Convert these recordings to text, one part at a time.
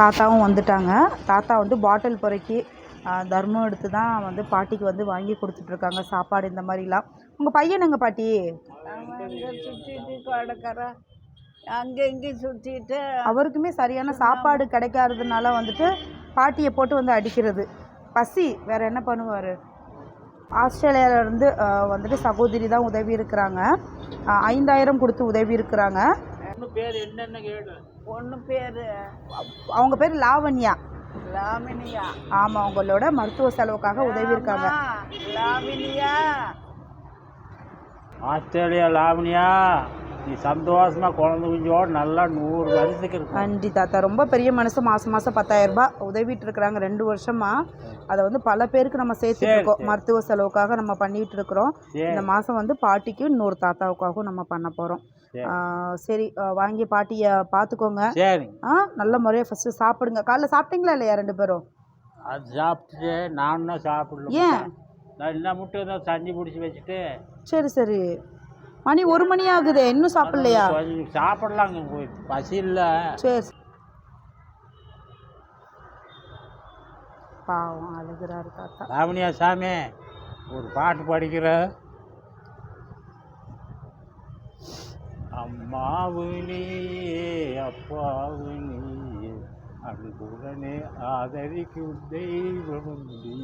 தாத்தாவும் வந்துட்டாங்க. தாத்தா வந்து பாட்டில் பொறுக்கி தர்மம் எடுத்து தான் வந்து பாட்டிக்கு வந்து வாங்கி கொடுத்துட்ருக்காங்க. சாப்பாடு இந்த மாதிரிலாம். உங்கள் பையனுங்க பாட்டி? அங்கே சுற்றிட்டு அங்கே இங்கேயும் சுற்றிட்டு அவருக்குமே சரியான சாப்பாடு கிடைக்காததுனால வந்துட்டு பாட்டியை போட்டு வந்து அடிக்கிறது. பசி வேறு என்ன பண்ணுவார்? ஆஸ்திரேலியாவிலேருந்து வந்துட்டு சகோதரி தான் உதவி இருக்கிறாங்க. ஐந்தாயிரம் கொடுத்து உதவி இருக்கிறாங்க. பொண்ணு பேர் அவங்க பேர் லாவண்யா. லாமினியா ஆமாம் அவங்களோட மருத்துவ செலவுக்காக உதவி இருக்காங்க லாமினியா ஆஸ்திரேலியா லாவணியா. நீ சந்தோஷமா குழந்தை குஞ்சோட நல்லா நூறு வருஷத்துக்கு இருக்கும் நன்றி தாத்தா ரொம்ப பெரிய மனசு. மாதம் மாதம் பத்தாயிரம் ரூபாய் உதவிட்டு இருக்கிறாங்க. ரெண்டு வருஷமா அதை வந்து பல பேருக்கு நம்ம சேர்த்துட்டு இருக்கோம். மருத்துவ செலவுக்காக நம்ம பண்ணிட்டு இருக்கிறோம். இந்த மாதம் வந்து பாட்டிக்கு இன்னொரு தாத்தாவுக்காகவும் நம்ம பண்ண போகிறோம் சரி. வாங்கி பாட்டியை பார்த்துக்கோங்க ஆ நல்ல முறையாக ஃபஸ்ட்டு சாப்பிடுங்க. காலைல சாப்பிட்டீங்களா இல்லையா ரெண்டு பேரும்? அது சாப்பிட்டுட்டு நானும் தான் சாப்பிடல ஏன்? நான் என்ன மட்டும் தான் தண்ணி பிடிச்சி வச்சுட்டு சரி சரி. மணி ஒரு மணி ஆகுதே இன்னும் சாப்பிடலையா? சாப்பிடலாங்க போய் பசி இல்லை. சரி பாவம் அழுகிறாரு தாத்தா. லாவணியா சாமி ஒரு பாட்டு படிக்கிற. அம்மாவு நீயே அப்பாவு நீயே அன்புடனே ஆதரிக்கும் தெய்வம் நீ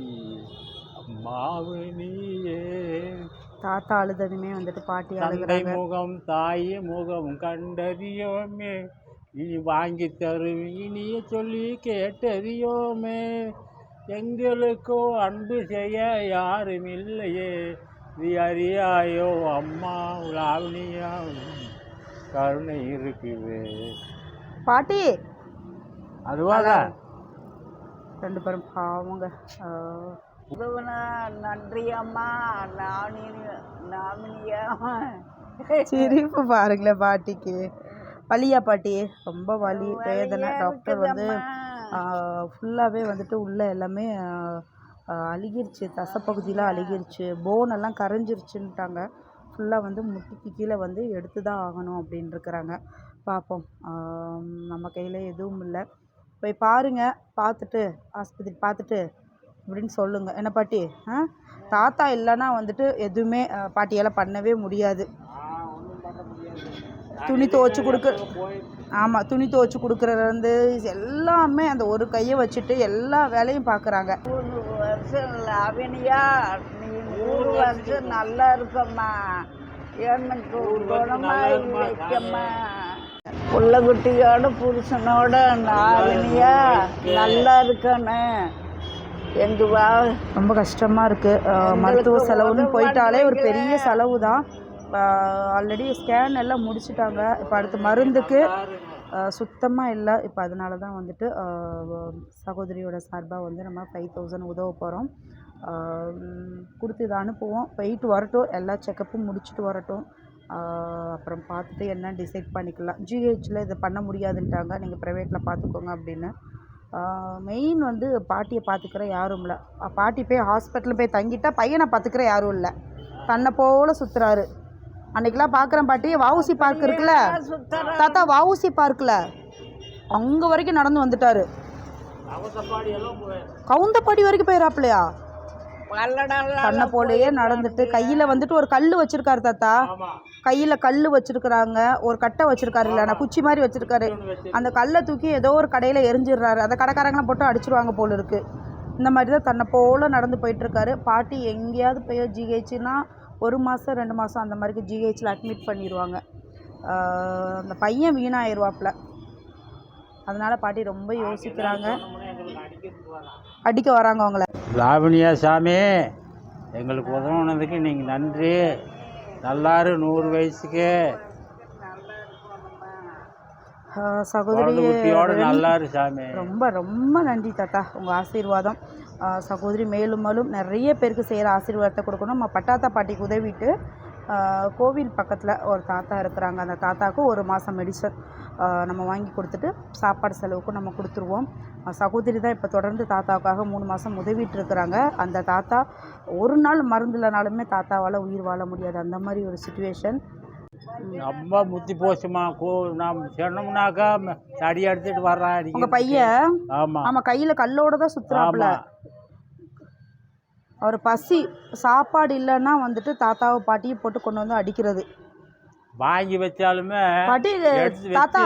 அம்மாவு நீயே தாத்தா அழுததுமே வந்துட்டு பாட்டி தந்தை அழுகிறாங்க முகம் தாய் முகம் கண்டறியோமே. இனி வாங்கி தரும் இனிய சொல்லி கேட்டறியோமே. எங்களுக்கோ அன்பு செய்ய யாரும் இல்லையே நீ அறியாயோ அம்மா லாவணியா கருணை இருக்குது பாட்டி! அதுவாக ரெண்டு பேரும் பாவங்க. ஆ, உதவுனா நன்றி அம்மா நானி நாமினியா? சிரிப்பு பாருங்களேன் பாட்டிக்கு. வலியா பாட்டி? ரொம்ப வலி வேதனை. டாக்டர் வந்து ஃபுல்லாகவே வந்துட்டு உள்ள எல்லாமே அழுகிருச்சு. தசப்பகுதியில் அழுகிருச்சு. போன் எல்லாம் கரைஞ்சிருச்சுன்ட்டாங்க ஃபுல்லாக வந்து முட்டிக்கு கீழே வந்து எடுத்து தான் ஆகணும் அப்படின்னு இருக்கிறாங்க பார்ப்போம் நம்ம கையில் எதுவும் இல்லை. போய் பாருங்க. பார்த்துட்டு ஆஸ்பத்திரி பார்த்துட்டு அப்படின்னு சொல்லுங்க. என்ன பாட்டி? ஆ? தாத்தா இல்லைன்னா வந்துட்டு எதுவுமே பாட்டியால் பண்ணவே முடியாது. துணி துவைச்சி கொடுக்க ஆமாம் துணி துவைச்சி கொடுக்குறதுலேருந்து எல்லாமே அந்த ஒரு கையை வச்சுட்டு எல்லா வேலையும் பார்க்குறாங்க. நூறு வருஷம் லாவினியா நீ நூறு வருஷம் நல்லா இருக்கம்மா எனக்கு வைக்கம்மா புள்ள குட்டியோட புருஷனோட நாவினியா நல்லா இருக்கணும். எங்க வா ரொம்ப கஷ்டமாக இருக்குது மருத்துவ செலவுன்னு போயிட்டாலே ஒரு பெரிய செலவு தான் ஆல்ரெடி ஸ்கேன் எல்லாம் முடிச்சிட்டாங்க. இப்போ அடுத்து மருந்துக்கு சுத்தமாக இல்லை. இப்போ அதனால தான் வந்துட்டு சகோதரியோட சார்பாக வந்து நம்ம ஃபைவ் தௌசண்ட் உதவ போகிறோம் கொடுத்து இதை அனுப்புவோம் போயிட்டு வரட்டும். எல்லா செக்கப்பும் முடிச்சுட்டு வரட்டும். அப்புறம் பார்த்துட்டு என்ன டிசைட் பண்ணிக்கலாம். ஜிஹெச்சில் இதை பண்ண முடியாதுன்ட்டாங்க. நீங்கள் ப்ரைவேட்டில் பார்த்துக்கோங்க அப்படின்னு. மெயின் வந்து பாட்டியை பார்த்துக்கிற யாரும் இல்லை. பாட்டி போய் ஹாஸ்பிட்டலில் போய் தங்கிட்டா பையனை பார்த்துக்கிற யாரும் இல்லை. தன்னை போல சுற்றுறாரு அன்னைக்கெல்லாம் பார்க்குறேன் பாட்டி வவுசி பார்க் இருக்குல்ல? தாத்தா வவுசி பார்க்கில் அங்கே வரைக்கும் நடந்து வந்துட்டாரு. கவுந்தப்பாடி வரைக்கும் போயிடாப்லையா தன்னை போலயே நடந்துட்டு கையில் வந்துட்டு ஒரு கல் வச்சிருக்காரு தாத்தா. கையில் கல் வச்சிருக்கிறாங்க ஒரு கட்டை வச்சிருக்காரு இல்லை நான் குச்சி மாதிரி வச்சிருக்காரு. அந்த கல்லை தூக்கி ஏதோ ஒரு கடையில் எரிஞ்சிடுறாரு. அந்த கடைக்காரங்களாம் போட்டு அடிச்சிருவாங்க போல இருக்கு. இந்த மாதிரி தான் தன்னை போல நடந்து போயிட்டு இருக்காரு பாட்டி எங்கேயாவது போய் ஜிஹெச்னா ஒரு மாதம் ரெண்டு மாதம் அந்த மாதிரிக்கு ஜிஹெச்சில் அட்மிட் பண்ணிடுவாங்க அந்த பையன் வீணாயிருவாப்புல. அதனால பாட்டி ரொம்ப யோசிக்கிறாங்க. அடிக்க வராங்க அவங்கள. லாவணியா சாமி எங்களுக்கு உதவுனதுக்கு நீங்கள் நன்றி. நல்லாரு நூறு வயசுக்கு. சகோதரி நல்லாரு சாமி. ரொம்ப ரொம்ப நன்றி தாத்தா உங்கள் ஆசீர்வாதம். சகோதரி மேலும் மேலும் நிறைய பேருக்கு செய்கிற ஆசீர்வாதத்தை கொடுக்கணும். நம்ம பட்டாத்தா பாட்டிக்கு உதவிட்டு கோவில் பக்கத்தில் ஒரு தாத்தா இருக்கிறாங்க. அந்த தாத்தாவுக்கு ஒரு மாதம் மெடிசன் நம்ம வாங்கி கொடுத்துட்டு சாப்பாடு செலவுக்கும் நம்ம கொடுத்துருவோம். சகோதரி தான் இப்போ தொடர்ந்து தாத்தாவுக்காக மூணு மாதம் உதவிட்டு இருக்கிறாங்க. அந்த தாத்தா ஒரு நாள் மருந்து இல்லைனாலுமே தாத்தாவால் உயிர் வாழ முடியாது. அந்த மாதிரி ஒரு சுச்சுவேஷன் ரொம்ப முத்தி போச்சுமா? கூ நம்ம சொன்னோம்னாக்கா தடி எடுத்துட்டு வர்றான் உங்க பையன்? ஆமா. ஆமா கையில கல்லோட தான் சுத்துறாப்புல. அவர் பசி சாப்பாடு இல்லைன்னா வந்துட்டு தாத்தாவை பாட்டியை போட்டு கொண்டு வந்து அடிக்கிறது. வாங்கி வச்சாலுமே எடுத்து தாத்தா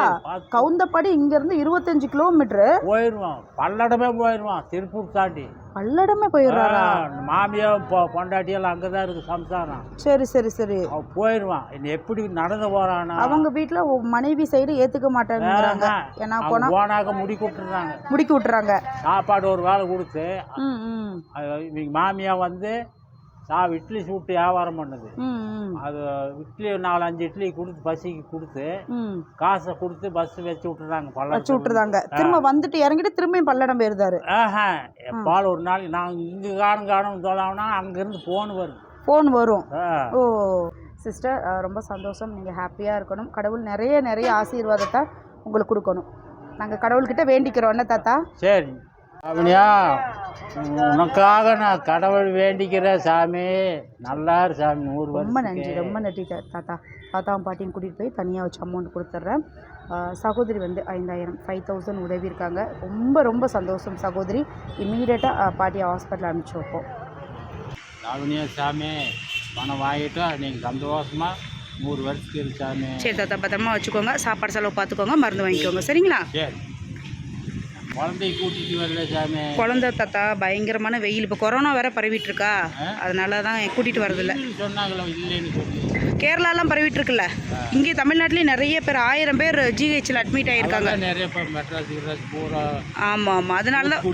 கவுந்தப்பாடி இங்க இருந்து இருபத்தஞ்சு கிலோமீட்டரு. போயிடுவான் பல்லடமே போயிடுவான் திருப்பூர் தாண்டி. பல்லடமே போயிடுறாரா? மாமியார் பொ பொண்டாட்டியெல்லாம் அங்கே தான் இருக்குது சம்சாரம். சரி சரி சரி. அவன் போயிடுவான் இன்னும் எப்படி நடந்து போகிறானா அவங்க வீட்டுல மனைவி சைடு ஏத்துக்க மாட்டேங்கிறாங்க ஏன்னா போனா போனாக்க முடி கொடுத்துட்றாங்க முடிக்கி விட்டுறாங்க சாப்பாடு ஒரு வேளை கொடுத்து இவங்க மாமியா வந்து சா இட்லி சுட்டு வியாபாரம் பண்ணுது. அது இட்லி நாலு அஞ்சு இட்லி கொடுத்து பசிக்கு கொடுத்து காசை கொடுத்து பஸ் வச்சு விட்டுறாங்க வச்சு பள்ளம் விட்டுருதாங்க திரும்ப வந்துட்டு இறங்கிட்டு திரும்பியும் பல்லடம் போயிருந்தாரு. ஆஹா எப்பால் ஒரு நாள் நாங்கள் இங்கே காணும் காணும் சொல்லணும்னா அங்கேருந்து ஃபோன் வருது ஃபோன் வரும். ஓ சிஸ்டர் ரொம்ப சந்தோஷம். நீங்கள் ஹாப்பியாக இருக்கணும். கடவுள் நிறைய நிறைய ஆசீர்வாதத்தை உங்களுக்கு கொடுக்கணும். நாங்கள் கடவுள்கிட்ட வேண்டிக்கிறோம். என்ன தாத்தா? சரி. அவனியா உனக்காக நான் கடவுள் வேண்டிக்கிறேன் சாமி. நல்லா சாமி நூறு ரொம்ப நன்றி ரொம்ப நன்றி தா- தாத்தா. தாத்தாவும் பாட்டியும் கூட்டிகிட்டு போய் தனியாக வச்சு அமௌண்ட் கொடுத்துட்றேன் சகோதரி வந்து ஐந்தாயிரம் ஃபைவ் தௌசண்ட் உதவி இருக்காங்க. ரொம்ப ரொம்ப சந்தோஷம் சகோதரி. இம்மீடியட்டாக பாட்டியை ஹாஸ்பிட்டல் அனுப்பிச்சி வைப்போம். அவனியா சாமி பணம் வாங்கிட்டா நீங்கள் சந்தோஷமா நூறு வருஷத்துக்கு சாமி. சரி தாத்தா பத்திரமா வச்சுக்கோங்க. சாப்பாடு செலவு பார்த்துக்கோங்க மருந்து வாங்கிக்கோங்க. சரிங்களா? சரி. குழந்தைய கூட்டிட்டு வரல சாமி. குழந்தை தாத்தா பயங்கரமான வெயில். இப்போ கொரோனா வேற பரவிட்டு இருக்கா அதனால தான் கூட்டிகிட்டு வரதில்ல சொன்னாங்களோ இல்லைன்னு சொல்லி. கேரளாலாம் பரவிட்டு இருக்குல்ல இங்கே தமிழ்நாட்டிலேயும் நிறைய பேர் ஆயிரம் பேர் ஜிஹெச்சில் அட்மிட் ஆகியிருக்காங்க அதெல்லாம் நிறைய பேர் மெட்ராஸ் கிட்ராஸ் பூரா ஆமாம் ஆமாம் அதனால தான்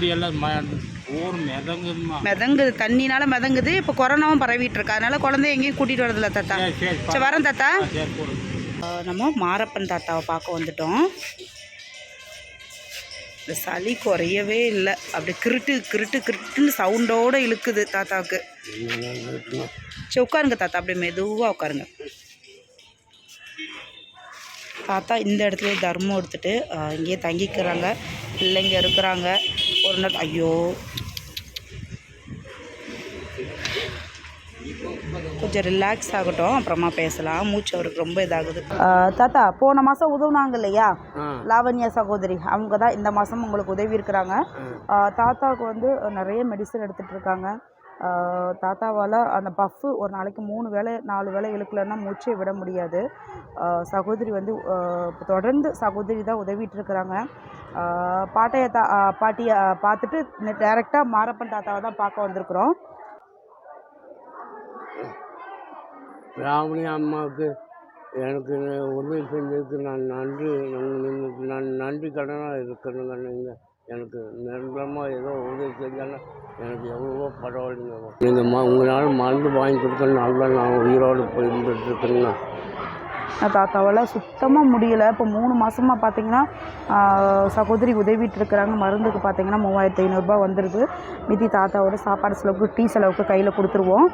மிதங்குது. தண்ணினால மிதங்குது. இப்போ கொரோனாவும் பரவிட்டு இருக்கு அதனால குழந்தைய எங்கேயும் கூட்டிகிட்டு வரதில்ல தாத்தா. சரி வரேன் தாத்தா. நம்ம மாரப்பன் தாத்தாவை பார்க்க வந்துட்டோம். இந்த சளி குறையவே இல்லை. அப்படி கிருட்டு கிருட்டு கிருட்டுன்னு சவுண்டோடு இழுக்குது தாத்தாவுக்கு. சரி உட்காருங்க தாத்தா அப்படியே மெதுவாக உட்காருங்க. தாத்தா இந்த இடத்துல தர்மம் எடுத்துகிட்டு இங்கேயே தங்கிக்கிறாங்க. பிள்ளைங்க இருக்கிறாங்க. ஒரு நாள் ஐயோ கொஞ்சம் ரிலாக்ஸ் ஆகட்டும் அப்புறமா பேசலாம். மூச்சு அவருக்கு ரொம்ப இதாகுது. தாத்தா போன மாதம் உதவுனாங்க இல்லையா? லாவண்யா சகோதரி அவங்க தான் இந்த மாதம் உங்களுக்கு உதவி இருக்கிறாங்க. தாத்தாவுக்கு வந்து நிறைய மெடிசன் எடுத்துகிட்டு இருக்காங்க. தாத்தாவால் அந்த பஃப்பு ஒரு நாளைக்கு மூணு வேளை நாலு வேளை இழுக்கலன்னா மூச்சே விட முடியாது. சகோதரி வந்து தொடர்ந்து சகோதரி தான் உதவிட்டு இருக்கிறாங்க. பாட்டைய தா பாட்டியை பார்த்துட்டு டேரெக்டாக மாரப்பன் தாத்தாவை தான் பார்க்க வந்திருக்கிறோம். ராவணி அம்மாவுக்கு எனக்கு உதவி செஞ்சதுக்கு நான் நன்றி நான் நன்றி கடனாக இருக்கணுங்க. நீங்கள் எனக்கு நிரந்தரமாக ஏதோ உதவி செஞ்சாலும் எனக்கு எவ்வளவோ பரவாயில்லைங்க. நீங்கள் ம உங்களால் மருந்து வாங்கி கொடுக்கறதுனால நான் உயிரோடு போய் இருந்துட்டு தாத்தாவால் சுத்தமாக முடியல. இப்போ மூணு மாதமாக பார்த்தீங்கன்னா சகோதரி உதவிட்டு இருக்கிறாங்க மருந்துக்கு பார்த்தீங்கன்னா மூவாயிரத்து ஐநூறுரூபா வந்துடுது மீதி தாத்தாவோட சாப்பாடு செலவுக்கு டீ செலவுக்கு கையில் கொடுத்துருவோம்.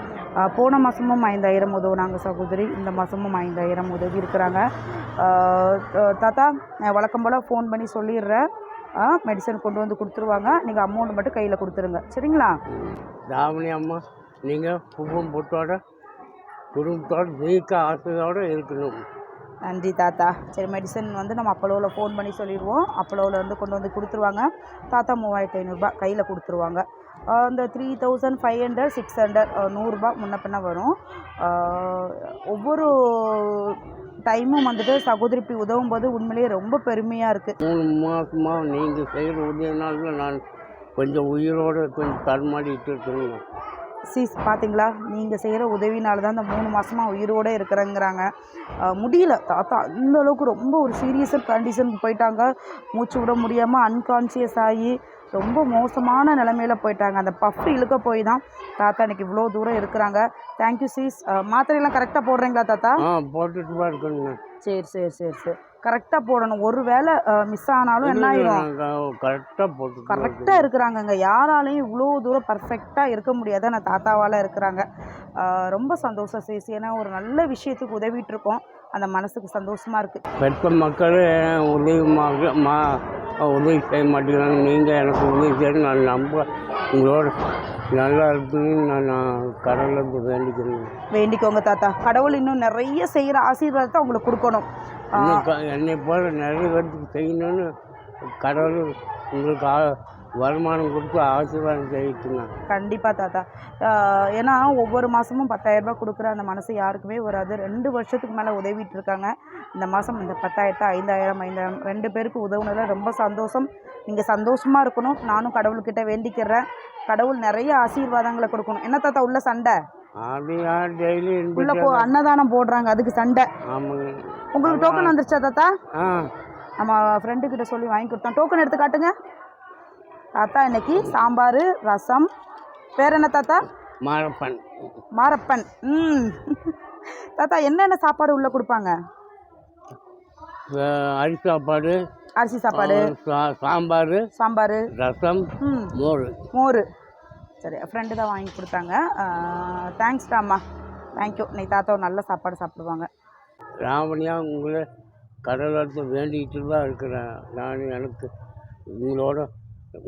போன மாதமும் ஐந்தாயிரம் உதவுனாங்க சகோதரி. இந்த மாதமும் ஐந்தாயிரம் உதவி இருக்கிறாங்க. தாத்தா நான் வழக்கம் போல் ஃபோன் பண்ணி சொல்லிடுறேன். மெடிசன் கொண்டு வந்து கொடுத்துருவாங்க. நீங்கள் அமௌண்ட் மட்டும் கையில் கொடுத்துருங்க. சரிங்களா? ராவணி அம்மா நீங்கள் பூவும் போட்டோட குடும்பத்தோட நீக்க ஆசையோடு இருக்கணும். நன்றி தாத்தா. சரி மெடிசன் வந்து நம்ம அப்போலோவில் ஃபோன் பண்ணி சொல்லிடுவோம். அப்போலோவில் வந்து கொண்டு வந்து கொடுத்துருவாங்க. தாத்தா மூவாயிரத்து ஐநூறுரூபா கையில் கொடுத்துருவாங்க. இந்த three thousand five hundred six hundred நூறுரூபா முன்ன பின்ன வரும். ஒவ்வொரு டைமும் வந்துட்டு சகோதரி இப்படி உதவும் போது உண்மையிலேயே ரொம்ப பெருமையாக இருக்குது மூணு மாதமாக நீங்கள் செய்கிற உதவினால நான் கொஞ்சம் உயிரோடு கொஞ்சம் தடுமாடிட்டு இருக்கேங்க. சீஸ் பார்த்தீங்களா நீங்கள் செய்கிற உதவினால தான் இந்த மூணு மாதமாக உயிரோடு இருக்கிறேங்கிறாங்க. முடியல. தாத்தா அந்த அளவுக்கு ரொம்ப ஒரு சீரியஸாக கண்டிஷனுக்கு போயிட்டாங்க. மூச்சு விட முடியாமல் அன்கான்சியஸ் ஆகி ரொம்ப மோசமான நிலமையில போயிட்டாங்க. அந்த பஃப் இழுக்க போய் தான் தாத்தா இன்னைக்கு இவ்வளோ தூரம் இருக்கிறாங்க. தேங்க்யூ சீஸ் மாத்திரையெல்லாம் கரெக்டாக போடுறீங்களா தாத்தா? போட்டுட்டு தான் இருக்கணுங்க சரி சரி சரி சரி. கரெக்டாக போடணும். ஒரு வேளை மிஸ் ஆனாலும் என்ன ஆயிடும் கரெக்டாக போட்டு கரெக்டாக இருக்கிறாங்கங்க. யாராலையும் இவ்வளோ தூரம் பர்ஃபெக்டாக இருக்க முடியாது ஆனால் தாத்தாவால் இருக்கிறாங்க. ரொம்ப சந்தோஷம் சேசி ஏன்னா ஒரு நல்ல விஷயத்துக்கு உதவிட்டு இருக்கோம். அந்த மனசுக்கு சந்தோஷமா இருக்கு. பெற்ற மக்கள் உதவி மா- உதவி செய்ய மாட்டேங்கிறாங்க. நீங்கள் எனக்கு உதவி செய்ய நான் நம்ப உங்களோட நல்லா இருக்குன்னு நான் கடவுளுக்கு வேண்டிக்கிறேன். வேண்டிக்கோங்க தாத்தா. கடவுள் இன்னும் நிறைய செய்கிற ஆசீர்வாதத்தை உங்களுக்கு கொடுக்கணும். என்னை போல நிறைய பேருக்கு செய்யணும்னு கடவுள் உங்களுக்கு வருமானம் கொடுத்து ஆசீர்வாதம் செய்யிட்டுங்க கண்டிப்பாக தாத்தா. ஏன்னா ஒவ்வொரு மாதமும் பத்தாயிரரூபா கொடுக்குற அந்த மனசு யாருக்குமே வராது. ரெண்டு வருஷத்துக்கு மேலே உதவிட்டு இருக்காங்க இந்த மாதம் இந்த பத்தாயிரத்து ஐந்தாயிரம் ஐந்தாயிரம் ரெண்டு பேருக்கு உதவுனதில் ரொம்ப சந்தோஷம். நீங்கள் சந்தோஷமாக இருக்கணும். நானும் கடவுள்கிட்ட வேண்டிக்கிறேன். கடவுள் நிறைய ஆசீர்வாதங்களை கொடுக்கணும். என்ன தாத்தா உள்ள சண்டை? உள்ள போ அன்னதானம் போடுறாங்க. அதுக்கு சண்டை. உங்களுக்கு டோக்கன் வந்துருச்சா தாத்தா? நம்ம ஃப்ரெண்டு கிட்ட சொல்லி வாங்கி கொடுத்தோம். டோக்கன் எடுத்து காட்டுங்க. தாத்தா இன்னைக்கு சாம்பார் ரசம். வேற என்ன தாத்தா? மாரப்பன். மாரப்பன். ம். தாத்தா என்னென்ன சாப்பாடு உள்ளே கொடுப்பாங்க? அரிசி சாப்பாடு அரிசி சாப்பாடு. சாம்பார் சாம்பார். ரசம் ம். மோர். மோர். சரி ஃப்ரெண்டு தான் வாங்கி கொடுத்தாங்க. தேங்க்ஸ் டாம்மா தேங்க்யூ நீ தாத்தா நல்ல சாப்பாடு சாப்பிடுவாங்க. ராமணியா உங்களை கடவுளத்தை வேண்டிக்கிட்டு தான் இருக்கிறேன். நான் எனக்கு உங்களோட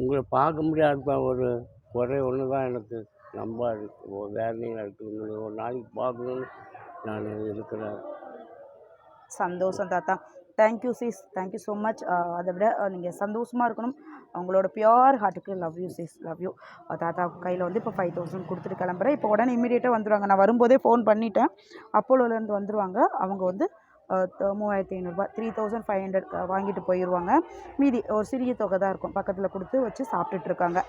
உங்களை பார்க்க முடியாத ஒரு குறை ஒன்று தான் எனக்கு ரொம்ப இருக்கு. வேதனையாக இருக்குது உங்களை ஒரு நாளைக்கு பார்க்கணும்னு நான் இருக்கிறேன். சந்தோஷம் தாத்தா. Thank you sis thank you so much அதை விட நீங்கள் சந்தோஷமாக இருக்கணும். அவங்களோட pure ஹார்ட்டுக்கு love you sis love you தாத்தா கையில் வந்து இப்போ ஃபைவ் தௌசண்ட் கொடுத்துட்டு கிளம்புறேன். இப்போ உடனே இமீடியட்டாக வந்துடுவாங்க நான் வரும்போதே ஃபோன் பண்ணிட்டேன். அப்போலோலேருந்து வந்துடுவாங்க அவங்க வந்து மூவாயிரத்தி ஐநூறுரூபா த்ரீ தௌசண்ட் ஃபைவ் ஹண்ட்ரட் வாங்கிட்டு போயிடுவாங்க மீதி ஒரு சிறிய தொகை தான் இருக்கும். பக்கத்தில் கொடுத்து வச்சு சாப்பிட்டுட்டு இருக்காங்க.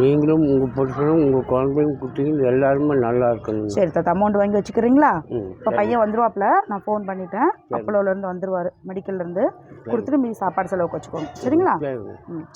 நீங்களும் உங்கள் புருஷனும் உங்கள் குழந்தையும் குட்டியும் எல்லாருமே நல்லா இருக்கணும் சரி தாத்தா அமௌண்ட் வாங்கி வச்சுக்கிறீங்களா? இப்போ பையன் வந்துருவாப்புல. நான் ஃபோன் பண்ணிட்டேன். அப்போலோலேருந்து வந்துருவார். மெடிக்கல்லேருந்து கொடுத்துட்டு மீதி சாப்பாடு செலவுக்கு வச்சுக்கோங்க. சரிங்களா? சரிங்க ம்